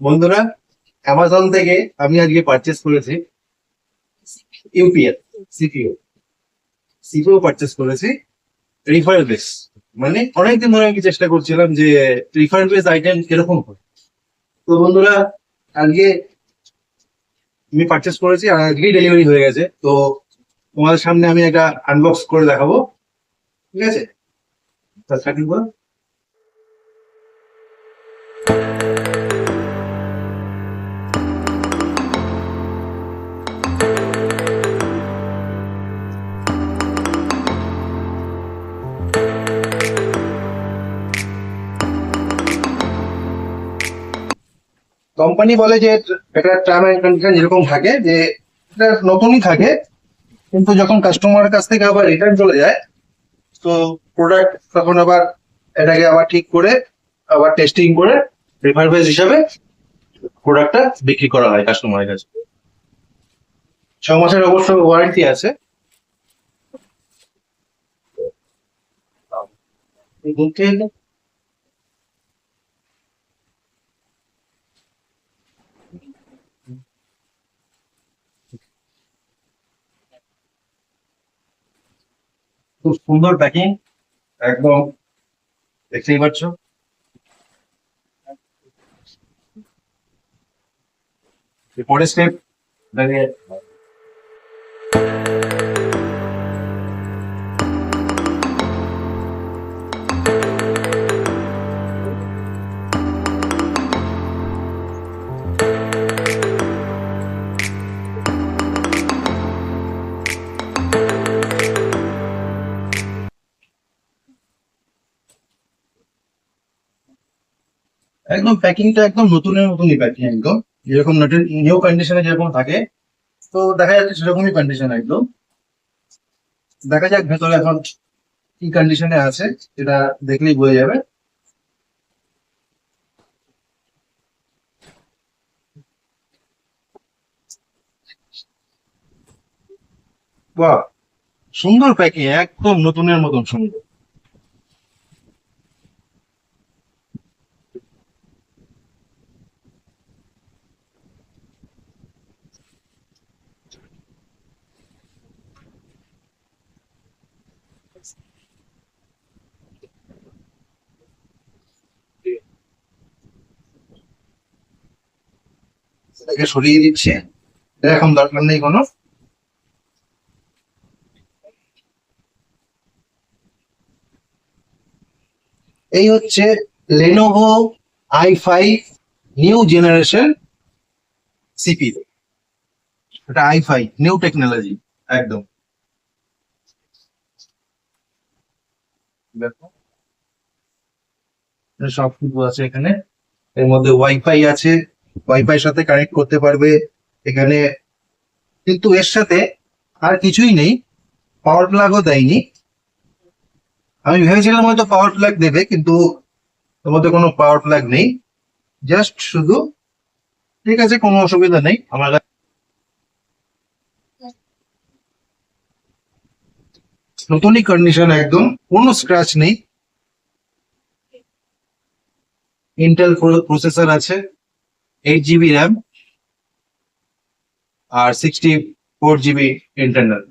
বন্ধুরা অ্যামাজন থেকে আমি আজকে পারচেস করেছি ইউপিএল সিপিও সিপিও পারচেস করেছি রিফার বেস মানে অনেকদিন ধরে আমি চেষ্টা করছিলাম যে রিফার বেস আইটেম কীরকম হয়। তো বন্ধুরা, আজকে আমি পারচেস করেছি আর আজকেই ডেলিভারি হয়ে গেছে। তো তোমাদের সামনে আমি একটা আনবক্স করে দেখাবো। ঠিক আছে? তা স্টার্টিং করো। কোম্পানি বলে যে এটা টার্ম এন্ড কন্ডিশন যেরকম থাকে, যে এটা নতুনই থাকে, কিন্তু যখন কাস্টমারের কাছ থেকে আবার রিটার্ন চলে যায়, তো প্রোডাক্ট তখন আবার এটাকে আবার ঠিক করে, আবার টেস্টিং করে রিফারবেজ হিসাবে প্রোডাক্টটা বিক্রি করা হয় কাস্টমারের কাছে। ছ মাসের অবশ্য ওয়ারেন্টি আছে। খুব সুন্দর প্যাকিং একদম দেখতেই পাচ্ছ। পরের স্টেপ একদম প্যাকিংটা একদম নতুনের মতনই প্যাকিং একদম। যেরকম নিউ কন্ডিশনে যেরকম থাকে, তো দেখা যাচ্ছে সেরকমই কন্ডিশন একদম। দেখা যাক ভেতরে এখন কি কন্ডিশনে আছে সেটা দেখলেই বোঝা যাবে। বাহ, সুন্দর প্যাকিং, একদম নতুনের মতন সুন্দর। এটাকে এই হচ্ছে Lenovo I five new generation CP এটা আই ফাইভ নিউ টেকনোলজি একদম। দেখো। সব কিছু আছে এখানে। এর মধ্যে ওয়াইফাই আছে। ওয়াইফাই সাথে কানেক্ট করতে পারবে এখানে। কিন্তু এর সাথে আর কিছুই নেই। পাওয়ার প্লাগও দেয়নি। আমি ভেবেছিলাম হয়তো পাওয়ার প্লাগ দেবে, কিন্তু এর মধ্যে কোনো পাওয়ার প্লাগ নেই। জাস্ট শুধু ঠিক আছে, কোনো অসুবিধা নেই। আমার নতুনই কন্ডিশন একদম। কোনো স্ক্র্যাচ নেই। ইন্টেল প্রসেসর আছে এইট জিবি র্যাম আর সিক্সটি ফোর জিবি ইন্টারনাল